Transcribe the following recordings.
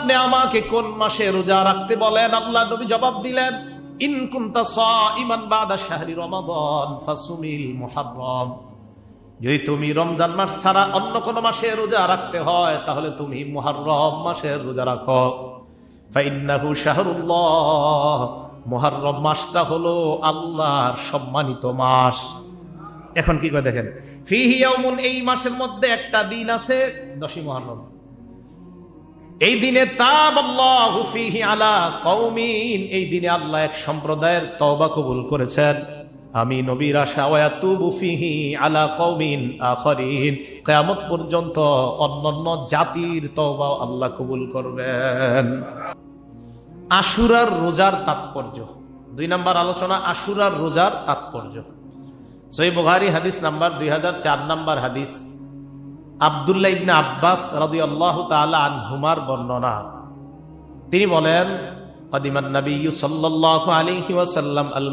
আপনি আমাকে কোন মাসে রোজা রাখতে বলেন? আল্লাহ নবী জবাব দিলেন যদি তুমি রমজান মাস ছাড়া অন্য কোন মাসে রোজা রাখতে হয়, তাহলে তুমি মুহাররম মাসের রোজা রাখো। শাহরুল্লাহ, মুহাররম মাসটা হলো আল্লাহর সম্মানিত মাস। এখন কি করে দেখেন? ফিহি ইয়াউমুন, এই মাসের মধ্যে একটা দিন আছে দশই মুহররম। এই দিনে তাব আলা এই দিনে আল্লাহ এক সম্প্রদায়ের তওবা কবুল করেছেন। আমি নবীর আশা আলা কৌমিন কিয়ামত পর্যন্ত অন্যান্য জাতির তওবা আল্লাহ কবুল করবেন। আশুরার রোজার তাৎপর্য। দুই নম্বর আলোচনা, আশুরার রোজার তাৎপর্য। সই বুখারি হাদিস নাম্বার দুই হাজার চার নাম্বার হাদিস। আবদুল্লাহ ইবনে আব্বাস রাদি আল্লাহ তালা আনহুমার বর্ণনা। তিনি বলেন, কদিমান নবী সাল্লাল্লাহু আলাইহি ওয়াসাল্লাম আল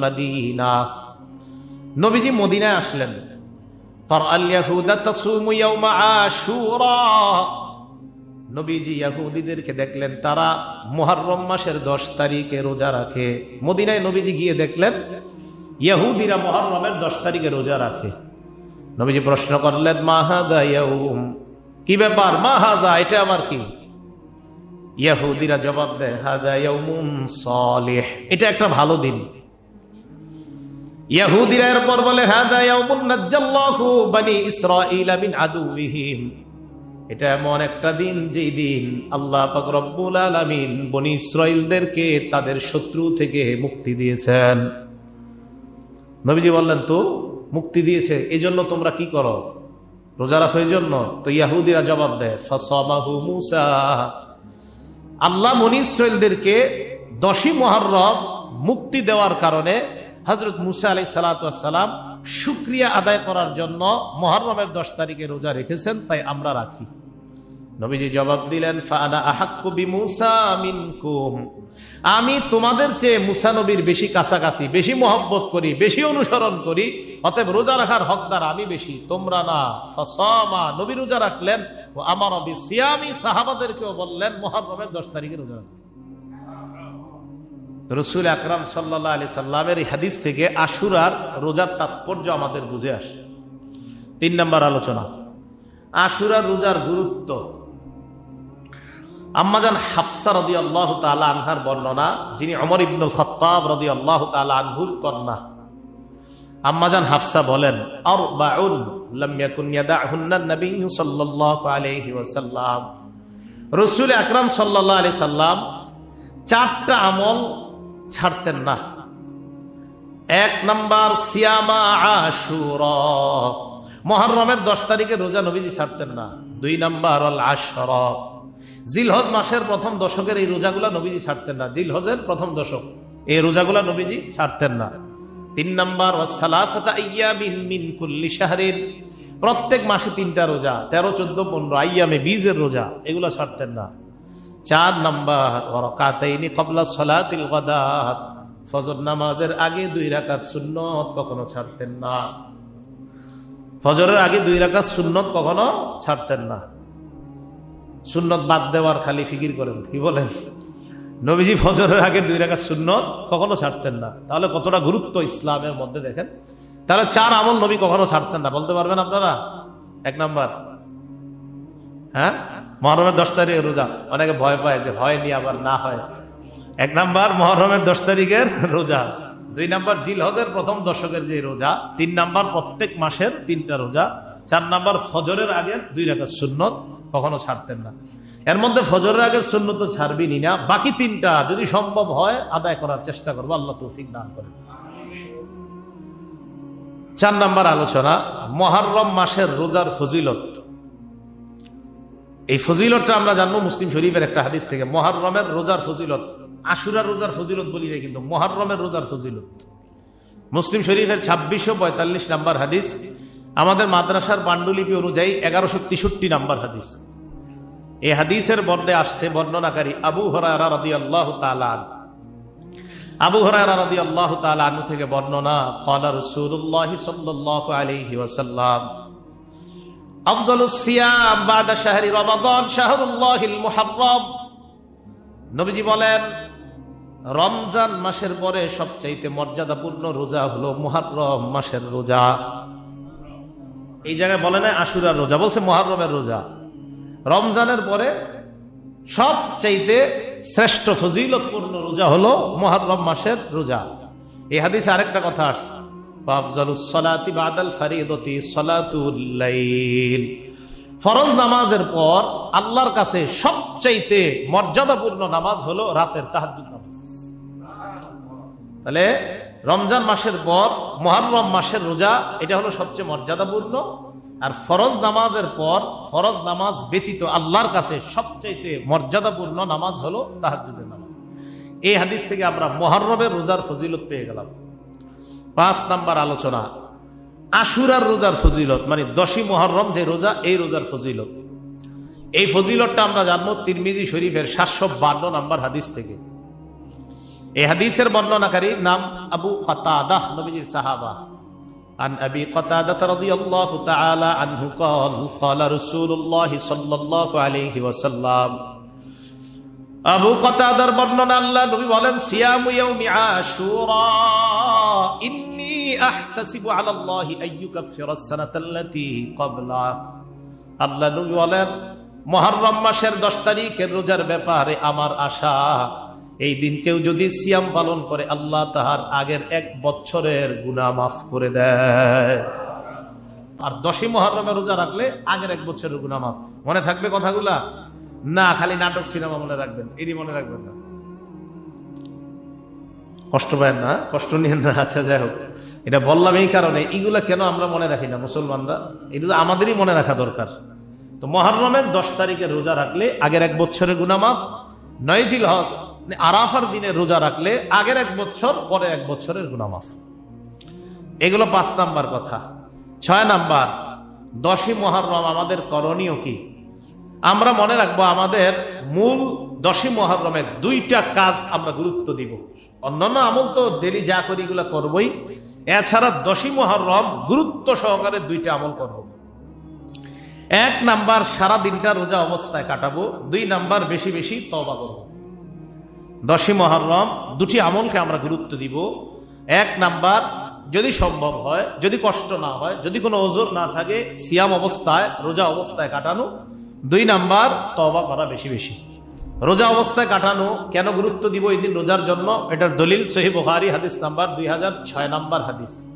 নবীজি মদিনায় আসলেন। নবীজি ইয়াহুদিদেরকে দেখলেন, তারা মুহররম মাসের 10 তারিখে রোজা রাখে। মদিনায় নবীজি গিয়ে দেখলেন, ইয়াহুদিরা মুহররমের 10 তারিখে রোজা রাখে। নবীজি প্রশ্ন করলেন, মাহাদা ইয়াউম? কি ব্যাপার? মাহাজা এটা আমার কি? ইয়াহুদিরা জবাব দেয়, হাদা ইয়াউমুন সালিহ। এটা একটা ভালো দিন। ইয়াহুদিরা এরপর বলে, হাদা ইয়াউমুন নাজ্জাল্লাহু বানি ইসরাঈলা মিন আদুবিহিম এটা এমন একটা দিন, যেই দিন আল্লাহ পাক রব্বুল আলামিন বনি ইসরাইলদেরকে তাদের শত্রু থেকে মুক্তি দিয়েছেন। নবীজি বললেন, তো মুক্তি দিয়েছে এই জন্য তোমরা কি করো? রোজা রাখো এই জন্য তো ইয়াহুদিরা জবাব দেয় আল্লাহ মনি ইসরাইলদেরকে দশই মহরম মুক্তি দেওয়ার কারণে হজরত মুসা আলি সালাতাম শুক্রিয়া আদায় করার জন্য মহরমের দশ তারিখে রোজা রেখেছেন, তাই আমরা রাখি। নবীজি জবাব দিলেন ফানা আহাক্কবি মুসা মিনকুম। আমি তোমাদের চেয়ে মুসা নবীর বেশি কাছাকাছি, বেশি মহব্বত করি, বেশি অনুসরণ করি, অতএব রোজা রাখার হকদার আমি বেশি, তোমরা না। ফাসমা, নবী রোজা রাখলেন, ও আমার অবি সিয়ামি সাহাবাদেরকেও বললেন মহরমের দশ তারিখে রোজা রাখলেন রসুল আকরাম সাল্লাহ আলি সাল্লামের হাদিস থেকে আশুরার রোজার তাৎপর্য আমাদের বুঝে আসে। তিন নম্বর আলোচনা। আশুরার রোজার গুরুত্ব। আম্মাজান হাফসা রদি আল্লাহ তালা আনহার বর্ণনা, যিনি অমর ইবনুল খত্তাব রদি আল্লাহ তালা আনহুর কন্যা। আম্মাজান হাফসা বলেন আর বাউন রসুল আকরাম সাল্লাহ আলি সাল্লাম চারটা আমল ছাড়তেন না। এক নাম্বার, সিয়ামা আশুর। মহরমের দশ তারিখে রোজা নবীজি ছাড়তেন না। দুই নাম্বার অল আশর। জিলহজ মাসের প্রথম দশকের এই রোজাগুলা নবীজি ছাড়তেন না। জিলহজের প্রথম দশক। এই রোজাগুলা নবীজি ছাড়তেন না। তিন নাম্বার প্রত্যেক মাসে তিনটা রোজা, তেরো, চোদ্দ, পনেরো, আইয়ামে বীজের রোজা, এগুলা ছাড়তেন না। চার নাম্বার ওরকাতাইনি কবলা সলাতিল গদাত ফজর নামাজের আগে দুই রাকাত সুন্নত কখনো ছাড়তেন না। ফজরের আগে দুই রাকাত সুন্নত কখনো ছাড়তেন না। সুন্নত বাদ দেওয়ার খালি ফিকির করেন, কি বলেন? নবীজি ফজরের আগে দুই রাকাত সুন্নত কখনো ছাড়তেন না। তাহলে কতটা গুরুত্ব ইসলামের মধ্যে দেখেন? তাহলে চার আমল নবী কখনো ছাড়তেন না, বলতে পারবেন আপনারা? এক নাম্বার। হ্যাঁ? মহরমের দশ তারিখের রোজা। অনেকে ভয় পায় যে ভয় নিয়ে আবার না হয়। এক নাম্বার, মহরমের দশ তারিখের রোজা। দুই নাম্বার জিল হজের প্রথম দশকের যে রোজা, তিন নাম্বার, প্রত্যেক মাসের তিনটা রোজা। চার নাম্বার ফজরের আগে দুই রেখার সুন্নত কখনো ছাড়তেন না। এর মধ্যে ফজরের আগের সুন্নত ছাড়বিনি না। বাকি তিনটা যদি সম্ভব হয় আদায় করার চেষ্টা করব, আল্লাহ তৌফিক দান করেন। চার নাম্বার আলোচনা, মহারম মাসের রোজার ফজিলত। এই ফজিলতটা আমরা জানব মুসলিম শরীফের একটা হাদিস থেকে। মহারমের রোজার ফজিলত, আশুরার রোজার ফজিলত বলি না কিন্তু মহারমের রোজার ফজিলত। মুসলিম শরীফের ছাব্বিশশো পঁয়তাল্লিশ নাম্বার হাদিস আমাদের মাদ্রাসার পাণ্ডুলিপি অনুযায়ী এগারোশো তিষট্টি নাম্বার হাদিস। এ হাদিসের বর্ণে আসছে বর্ণনাকারী আবু হরারা রদি আল্লাহ তালান আবু হরারা রদি আল্লাহ তালানু থেকে বর্ণনা কলা রসুল্লাহ সাল্লাহ আলহি ওসাল্লাম আফজল সিয়াম বাদা শাহরি রমাদন শাহরুল্লাহিল মুহাররম। নবীজি বলেন, রমজান মাসের পরে সবচাইতে মর্যাদাপূর্ণ রোজা হলো মুহাররম মাসের রোজা। এই জায়গায় বলে না আশুরার রোজা, বলছে মহারমের রোজা। রমজানের পরে সবচাইতে শ্রেষ্ঠ ফজিলতপূর্ণ রোজা হলো মহারম মাসের রোজা। এই হাদিসে আরেকটা কথা আসছে। ফরজ নামাজের পর আল্লাহর কাছে সবচাইতে মর্যাদাপূর্ণ নামাজ হলো রাতের তাহাজ্জুদ নামাজ। তাহলে রমজান মাসের পর মহারম মাসের রোজা, এটা হলো সবচেয়ে মর্যাদাপূর্ণ। আর ফরজ নামাজের পর, ফরজ নামাজ ব্যতীত আল্লাহর কাছে সবচাইতে মর্যাদাপূর্ণ নামাজ হলো তাহাজুদের নামাজ। এই হাদিস থেকে আমরা মহরমের রোজার ফজিলত পেয়ে গেলাম। পাঁচ নাম্বার আলোচনা, আশুরার রোজার ফজিলত মানে দশই মহরম যে রোজা, এই রোজার ফজিলত। এই ফজিলতটা আমরা জানব তিরমিজি শরীফের সাতশো বান্ন নাম্বার হাদিস থেকে। এই হাদিসের বর্ণনাকারী নাম আবু কাতাদাহ নবীজির সাহাবা عن أبي قتادة رضي الله تعالى عنه قال قال رسول الله صلى الله عليه وسلم আবু কতাদার বর্ণনা আল্লাহ নবী বলেন সিয়ামু ইয়াউমি আশুরা ইন্নী আহতাসিবু আলা আল্লাহি আইয়ুকাফিরা সানাতাল্লাতী ক্বাবলা আল্লাহ নবী বলেন মুহররম মাসের 10 তারিখের রোজার ব্যাপারে আমার আশা এই দিন কেউ যদি সিয়াম পালন করে, আল্লাহ তাহার আগের এক বছরের গুনাহ মাফ করে দেয়। আর দশই মহরমের রোজা রাখলে আগের এক বছরের গুনাহ মাফ। মনে থাকবে কথাগুলা? না, খালি নাটক সিনেমা মনে রাখবেন, এরই মনে রাখবেন না। কষ্ট পায় না, কষ্ট নিয়ে না আচ্ছা যাই হোক। এটা বললাম এই কারণে এইগুলা কেন আমরা মনে রাখি না, মুসলমানরা? এগুলো আমাদেরই মনে রাখা দরকার। তো মহরমের দশ তারিখে রোজা রাখলে আগের এক বছরের গুনামাফ নয়জিল হজ মানে আরাফার দিনে রোজা রাখলে আগের এক বছর পরে এক বছরের গুনামাফ এগুলো পাঁচ নাম্বার কথা। ছয় নাম্বার, দশই মহরম আমাদের করণীয় কি? আমরা মনে রাখব আমাদের মূল দশই মহরমের দুইটা কাজ আমরা গুরুত্ব দিব। অন্যান্য আমল তো ডেলি যা করি এগুলো করবই। এছাড়া দশই মহরম গুরুত্ব সহকারে দুইটা আমল করব। এক নাম্বার, সারা দিনটা রোজা অবস্থায় কাটাবো। দুই নাম্বার, বেশি বেশি তবা করব। দশই মহরম, দুটি আমলকে আমরা গুরুত্ব দিব। এক নাম্বার, যদি সম্ভব হয়, যদি কষ্ট না হয়, যদি কোনো ওজোর না থাকে, সিয়াম অবস্থায়, রোজা অবস্থায় কাটানো। দুই নাম্বার তবা করা বেশি বেশি। রোজা অবস্থায় কাটানো, কেন গুরুত্ব দিব এই দিন রোজার জন্য? এটার দলিল সহি বুখারি, হাদিস নাম্বার দুই হাজার ছয় নাম্বার হাদিস।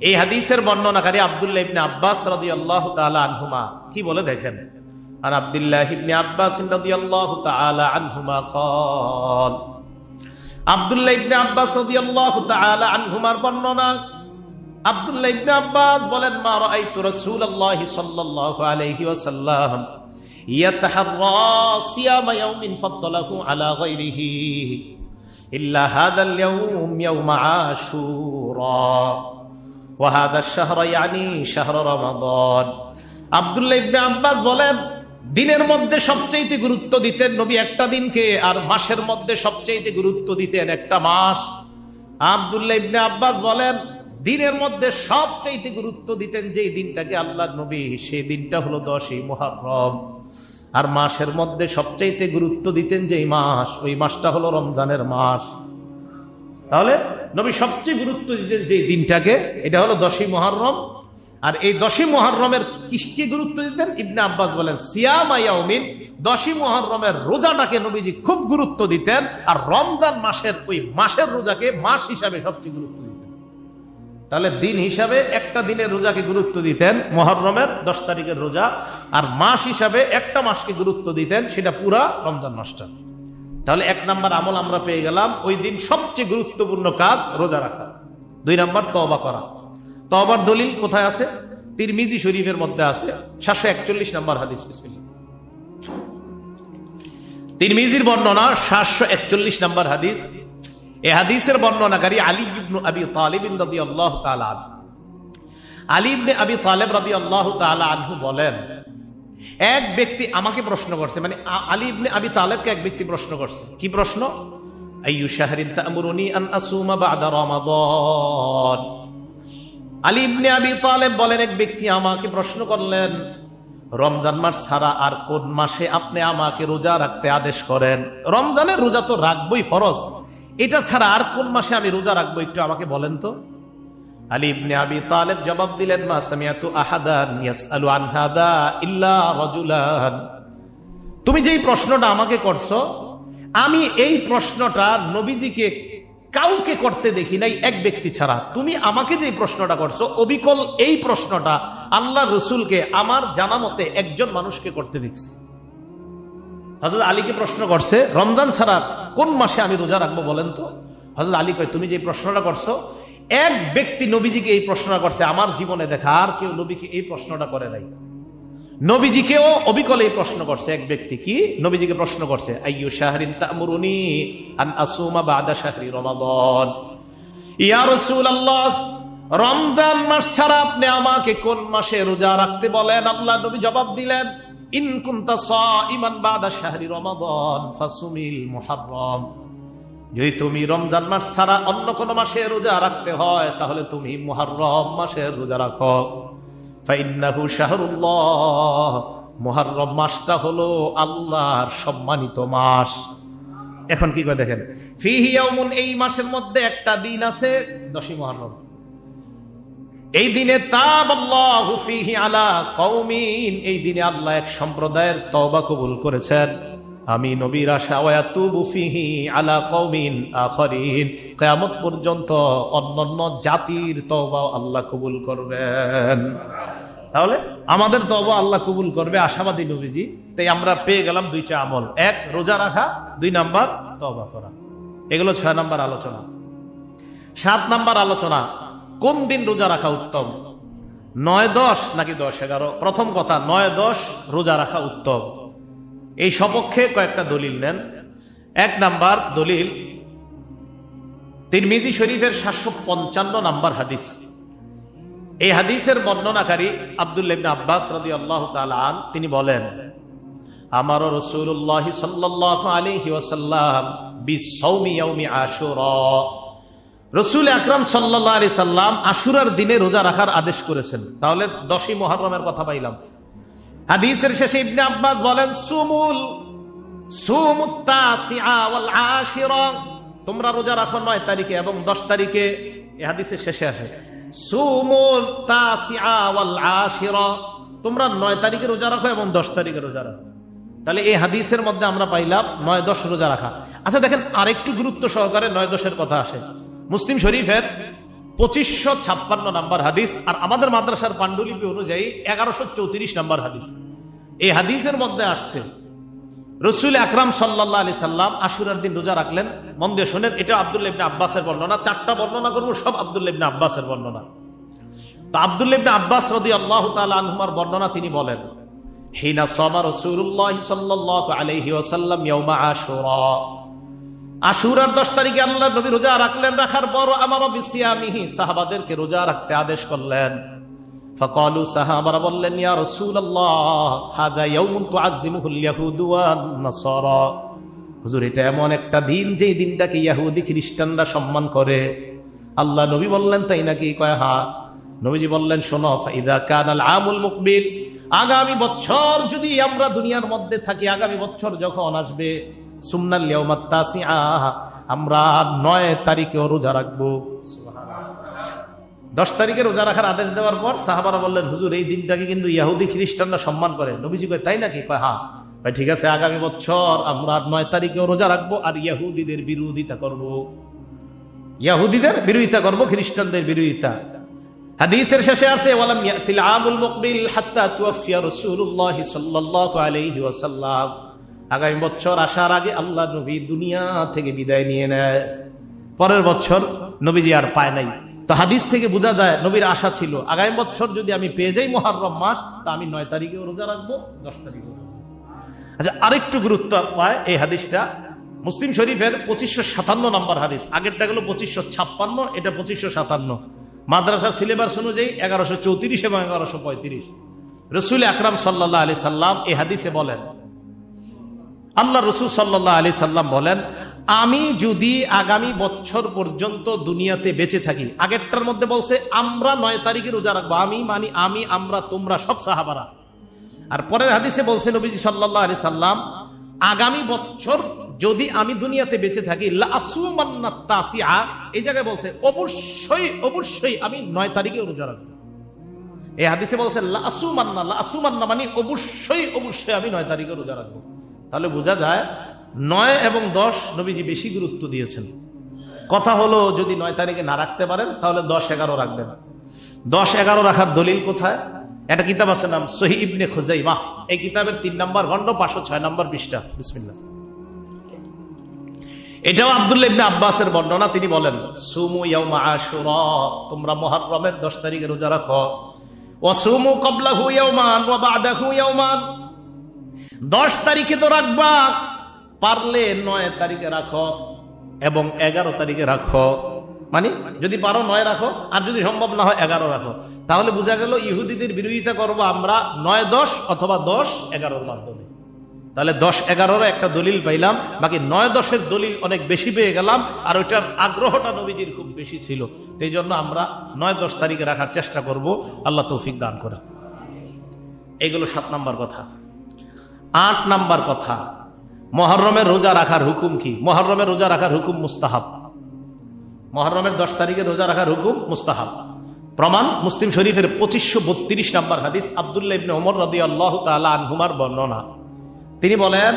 এই হাদিসের বর্ণনাকারী আবদুল্লাহ ইবনে আব্বাস রাদিয়াল্লাহু তাআলা আনহুমা। কি বলে দেখেন? আর আব্দুল্লাহ ইবনে আব্বাস রাদিয়াল্লাহু তাআলা আনহুমা قال আব্দুল্লাহ ইবনে আব্বাস রাদিয়াল্লাহু তাআলা আনহুমার বর্ণনা আব্দুল্লাহ ইবনে আব্বাস বলেন মা রাআইতু রাসূলুল্লাহি সাল্লাল্লাহু আলাইহি ওয়াসাল্লাম يتحرى صيام يوم فضله على غيره إلا هذا اليوم يوم عاشوراء وهذا الشهر يعني شهر رمضان আব্দুল্লাহ ইবনে আব্বাস বলেন দিনের মধ্যে সবচেয়ে গুরুত্ব দিতেন নবী একটা দিনকে, আর মাসের মধ্যে সবচেয়ে গুরুত্ব দিতেন একটা মাস। আব্দুল্লাহ ইবনে আব্বাস বলেন, দিনের মধ্যে সবচাইতে গুরুত্ব দিতেন যে দিনটাকে আল্লাহ নবী, সেই দিনটা হলো দশই মহারম আর মাসের মধ্যে সবচাইতে গুরুত্ব দিতেন যে মাস, ওই মাসটা হলো রমজানের মাস। তাহলে নবী সবচেয়ে গুরুত্ব দিতেন যে দিনটাকে, এটা হলো দশই মহরম আর এই দশই মহরমের কিসকে গুরুত্ব দিতেন? ইবনে আব্বাস বলেন সিয়ামাইয়াউমিন দশই মহরমের রোজাটাকে নবীজি খুব গুরুত্ব দিতেন আর রমজান মাসের ওই মাসের রোজাকে মাস হিসাবে সবচেয়ে গুরুত্ব দিতেন। তাহলে দিন হিসাবে একটা দিনের রোজাকে গুরুত্ব দিতেন মহরমের দশ তারিখের রোজা, আর মাস হিসাবে একটা মাসকে গুরুত্ব দিতেন, সেটা পুরা রমজান মাসটা। তাহলে এক নাম্বার আমল আমরা পেয়ে গেলাম, ওই দিন সবচেয়ে গুরুত্বপূর্ণ কাজ রোজা রাখা। দুই নাম্বার তবা করা। তবার দলিল কোথায় আছে? তিরমিজি শরীফের মধ্যে আছে। সাতশো একচল্লিশ নম্বর হাদিস তিরমিজির বর্ণনা সাতশো একচল্লিশ নাম্বার হাদিস। এ হাদিসের বর্ণনাকারী আলী ইবনু আবি তালিবিন রবি আল্লাহ তালান আলী আবি তালেব রবি আল্লাহ আনহু বলেন, এক ব্যক্তি আমাকে প্রশ্ন করছে মানে আ- আলী ইবনে আবি তালেবকে এক ব্যক্তি প্রশ্ন করছে। কি প্রশ্ন? আইয়ু শাহরিন তা'মুরুনি আন আসুমা বা'দা রমাদান। আলী ইবনে আবি তালেব বলেন, এক ব্যক্তি আমাকে প্রশ্ন করলেন, রমজান মাস ছাড়া আর কোন মাসে আপনি আমাকে রোজা রাখতে আদেশ করেন? রমজানের রোজা তো রাখবই ফরজ। এটা ছাড়া আর কোন মাসে আমি রোজা রাখব একটু আমাকে বলেন তো। আলী ইবনে আবি তালেব জবাব দিলেন, মা তুমি যেই প্রশ্নটা আমাকে করছ, আমি এই প্রশ্নটা নবীজিকে কাউকে করতে দেখি নাই, এক ব্যক্তি ছাড়া। তুমি আমাকে যে প্রশ্নটা করছ, অবিকল এই প্রশ্নটা আল্লাহ রসুলকে আমার জানা মতে একজন মানুষকে করতে দেখছি। হজরত আলীকে প্রশ্ন করছে, রমজান ছাড়া কোন মাসে আমি রোজা রাখব বলেন তো? হজরত আলী কয়, তুমি যে প্রশ্নটা করছ, এক ব্যক্তি নবীজিকে এই প্রশ্নটা করছে, আমার জীবনে দেখা আর কেউ নবীকে এই প্রশ্নটা করে নাই। নবীজিকেও অবিকল প্রশ্ন করছে, এক ব্যক্তি কি? নবীজিকে প্রশ্ন করছে, আইয়ু শাহরিন তামুরুনি আন আসুমা বাদা শাহরি রমজান মাস ছাড়া আপনি আমাকে কোন মাসে রোজা রাখতে বলেন? আল্লাহ নবী জবাব দিলেন, ইন কুনতা সাইমান বাদা শাহরি রমাদান ফাসুমিল মুহাররম। যদি তুমি রমজান মাস ছাড়া অন্য কোন মাসে রোজা রাখতে হয়, তাহলে তুমি মুহাররম মাসের রোজা রাখো। ফাইন্নাহু শাহরুল্লাহ। মুহাররম মাসটা হলো আল্লাহর সম্মানিত মাস। এখন কি করে দেখেন? ফিহি ইয়াউমুন, এই মাসের মধ্যে একটা দিন আছে দশই মুহররম। এই দিনে তাবাল্লাহু ফিহি আলা কওমিন, এই দিনে আল্লাহ এক সম্প্রদায়ের তওবা কবুল করেছেন। আমি নবীর আশা ওয়াতুবু ফিহি আলা কওমিন আখরিন। কিয়ামত পর্যন্ত অন্যান্য জাতির তওবা আল্লাহ কবুল করবেন। তাহলে আমাদের তবা আল্লাহ কবুল করবে, আশাবাদী নবীজি। তাই আমরা পেয়ে গেলাম দুইটা আমল। এক, রোজা রাখা, দুই নাম্বার তওবা করা। এগুলো ছয় নাম্বার আলোচনা। সাত নাম্বার আলোচনা, কোন দিন রোজা রাখা উত্তম? নয়, দশ, নাকি দশ, এগারো? প্রথম কথা, নয়, দশ, রোজা রাখা উত্তম। এই সপক্ষে কয়েকটা দলিল নেন। এক নাম্বার দলিল, তিরমিজি শরীফের সাতশো পঞ্চান্ন নাম্বার হাদিস। এই হাদিসের বর্ণনাকারী আবদুল্লাবিন আব্বাস রদি আল্লাহ আন, তিনি বলেন আমার রসুল্লাহ সাল্লাহ আলহি রসুল আকরাম সাল্লাহ আলি সাল্লাম আশুরার দিনে রোজা রাখার আদেশ করেছেন। তাহলে দশই মহারমের কথা পাইলাম। হাদিসের শেষে ইবনে আব্বাস বলেন, সুমুল তোমরা রোজা রাখো নয় তারিখে এবং দশ তারিখে। হাদিসের শেষে আসে তোমরা নয় তারিখে রোজা রাখো এবং দশ তারিখে রোজা রাখো। তাহলে এই হাদিসের মধ্যে আমরা পাইলাম নয় দশ রোজা রাখা। আচ্ছা দেখেন আরেকটু গুরুত্ব সহকারে নয় দশের কথা আসে। মুসলিম শরীফের পঁচিশশো ছাপ্পান্ন নাম্বার হাদিস, আর আমাদের মাদ্রাসার পাণ্ডুলিপি অনুযায়ী এগারোশো চৌত্রিশ নাম্বার হাদিস। এই হাদিসের মধ্যে আসছে, রসুল আকরাম সাল্লাহ আলি সাল্লাম আশুরার দিন রোজা রাখলেন। মন দিয়ে শোনেন, এটা আবদুল্লাহ ইবনে আব্বাসের বর্ণনা, চারটা বর্ণনা করব, সব আবদুল্লাহ ইবনে আব্বাসের বর্ণনা। তো আবদুল্লাহ ইবনে আব্বাস রদি আল্লাহ আনহুমার বর্ণনা তিনি বলেন, হিনা সামা রসুল্লাহ সাল্লাহ আলহি ওসাল্লাম ইয়মা আশুরা। আশুরার দশ তারিখে আল্লাহ নবী রোজা রাখলেন, রাখার পর আমার বিসিয়ামিহি সাহাবাদেরকে রোজা রাখতে আদেশ করলেন। বললেন, ইয়া ইয়াহুদু হুজুর, এটা এমন একটা দিন, যেই দিনটাকে ইহুদি খ্রিস্টানরা সম্মান করে। আল্লাহ নবী বললেন, তাই নাকি? কয়, হা। নবীজি বললেন, শোনো আমুল আগামী বছর যদি আমরা দুনিয়ার মধ্যে থাকি, আগামী বছর যখন আসবে আমরা নয় তারিখে রোজা রাখব। দশ তারিখে রোজা রাখার আদেশ দেওয়ার পর সাহাবারা বললেন, হুজুর, এই দিনটাকে কিন্তু ইয়াহুদি খ্রিস্টানরা সম্মান করে। নবীজি কয়, তাই নাকি? কয় হ্যাঁ। ভাই ঠিক আছে, আগামী বছর আমরা নয় তারিখে রোজা রাখব আর ইয়াহুদিদের বিরোধিতা করব। ইয়াহুদিদের বিরোধিতা করব, খ্রিস্টানদের বিরোধিতা। হাদিসের শেষে আছে ওয়ালাম ইয়াতিল আমুল মুকবিল হাত্তা তুওয়াফিয়া রাসূলুল্লাহ সাল্লাল্লাহু আলাইহি ওয়াসাল্লাম। আগামী বছর আসার আগে আল্লাহ নবী দুনিয়া থেকে বিদায় নিয়ে নেয়। পরের বছর নবীজি আর পায় নাই। তো হাদিস থেকে বোঝা যায় নবীর আশা ছিল, আগামী বছর যদি আমি পেয়ে যাই মহারম মাস, তা আমি নয় তারিখেও রোজা রাখব, দশ তারিখে আচ্ছা আরেকটু গুরুত্ব পায় এই হাদিসটা। মুসলিম শরীফের পঁচিশশো সাতান্ন নম্বর হাদিস। আগেরটা গেল পঁচিশশো ছাপ্পান্ন, এটা পঁচিশশো সাতান্ন। মাদ্রাসার সিলেবাস অনুযায়ী এগারোশো চৌত্রিশ এবং এগারোশো পঁয়ত্রিশ। রসুল আকরাম সাল্লাহ আলি সাল্লাম এই হাদিসে বলেন আল্লাহ রসুল সাল্লাহ আলি সাল্লাম বলেন, আমি যদি আগামী বছর পর্যন্ত দুনিয়াতে বেঁচে থাকি, আগেরটার মধ্যে বলছে, আমরা নয় তারিখে রোজা রাখব, আমি মানি, আমি, আমরা, তোমরা, সব সাহাবারা। আর পরের হাদিসে বলছে নবীজি সাল্লাহ আলি সাল্লাম, আগামী বছর যদি আমি দুনিয়াতে বেঁচে থাকি এই জায়গায় বলছে, অবশ্যই অবশ্যই আমি নয় তারিখে রোজা রাখব। এই হাদিসে বলছে, লাসুমান্না লাসুমান্না মানে অবশ্যই অবশ্যই আমি নয় তারিখে রোজা রাখব। তাহলে বোঝা যায় নয় এবং দশ নবীজি বেশি গুরুত্ব দিয়েছেন। কথা হলো, যদি নয় তারিখে না রাখতে পারেন, তাহলে দশ এগারো রাখবেন। দশ এগারো রাখার দলিল কোথায়? একটা কিতাব আছে নাম সহি ইবনে খুজাইমাহ এই কিতাবের তিন নম্বর খণ্ড, পাঁচশো ছয় নম্বর পৃষ্ঠা। বিসমিল্লাহ। এটাও আব্দুল্লাহ ইবনে আব্বাসের বর্ণনা। তিনি বলেন, সুমু ইয়াউমা আশুরা। তোমরা মুহররমের 10 তারিখে রোজা রাখো। ওয়া সুমু ক্বাবলাহু ইয়াউমান ওয়া বা'দাহু ইয়াউমান। 10 তারিখে তো রাখবা। পারলে 9 তারিখে রাখো এবং 11 তারিখে রাখো। মানে যদি পারো 9 রাখো, আর যদি সম্ভব না হয় 11 রাখো। তাহলে বোঝা গেল ইহুদিদের বিরোধিতা করব আমরা 9 10 অথবা 10 11 এর মাধ্যমে। তাহলে দশ এগারোর একটা দলিল পাইলাম, বাকি নয় দশের দলিল অনেক বেশি পেয়ে গেলাম, আর ওইটার আগ্রহটা নবীজির খুব বেশি ছিল। সেই জন্য আমরা নয় দশ তারিখে রাখার চেষ্টা করব। আল্লাহ তৌফিক দান করে এগুলো সাত নাম্বার কথা। আট নাম্বার কথা, মহরমের রোজা রাখার হুকুম কি? মহরমের রোজা রাখার হুকুম মুস্তাহাব। মহরমের দশ তারিখে রোজা রাখার হুকুম মুস্তাহাব। প্রমাণ, মুসলিম শরীফের পঁচিশশো বত্রিশ নাম্বার হাদিস আবদুল্লাহ ইবনে ওমর রদি আল্লাহ আনহুমার বর্ণনা। তিনি বলেন,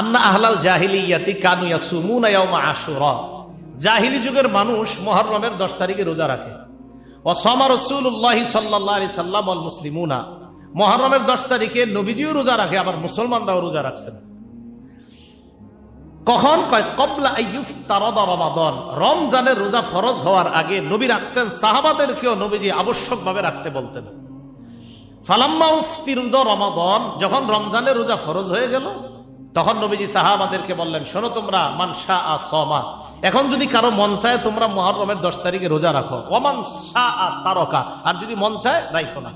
আন্না আহলাল জাহিলিয়াতি কানু ইয়াসুমুনা ইয়াউমা আশুরা। জাহিলি যুগের মানুষ মুহররমের 10 তারিখে রোজা রাখে। রাসূলুল্লাহি সাল্লাল্লাহু আলাইহি সাল্লাম মুসলিমুনা। মুহররমের 10 তারিখে নবীজিও রোজা রাখে, আবার মুসলমানরাও রোজা রাখছেন কখন? কয়, কবলা তারদা রমাদন। রমজানের রোজা ফরজ হওয়ার আগে নবী রাখতেন, সাহাবাদেরকেও নবীজি আবশ্যকভাবে রাখতে বলতেন। ফালাম্মা উফতিরুদ রমাদন, যখন রমজানের রোজা ফরজ হয়ে গেল, তখন নবীজি সাহাবাদেরকে বললেন, শোনো তোমরা মানসা আ সমা এখন যদি কারও মন চায় তোমরা মহরমের দশ তারিখে রোজা রাখো। অমান শাহ আ তারকা, আর যদি মন চায় রাখো না।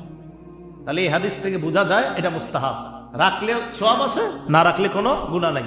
তাহলে এই হাদিস থেকে বোঝা যায় এটা মুস্তাহাব। রাখলে সব আছে, না রাখলে কোনো গুণা নাই।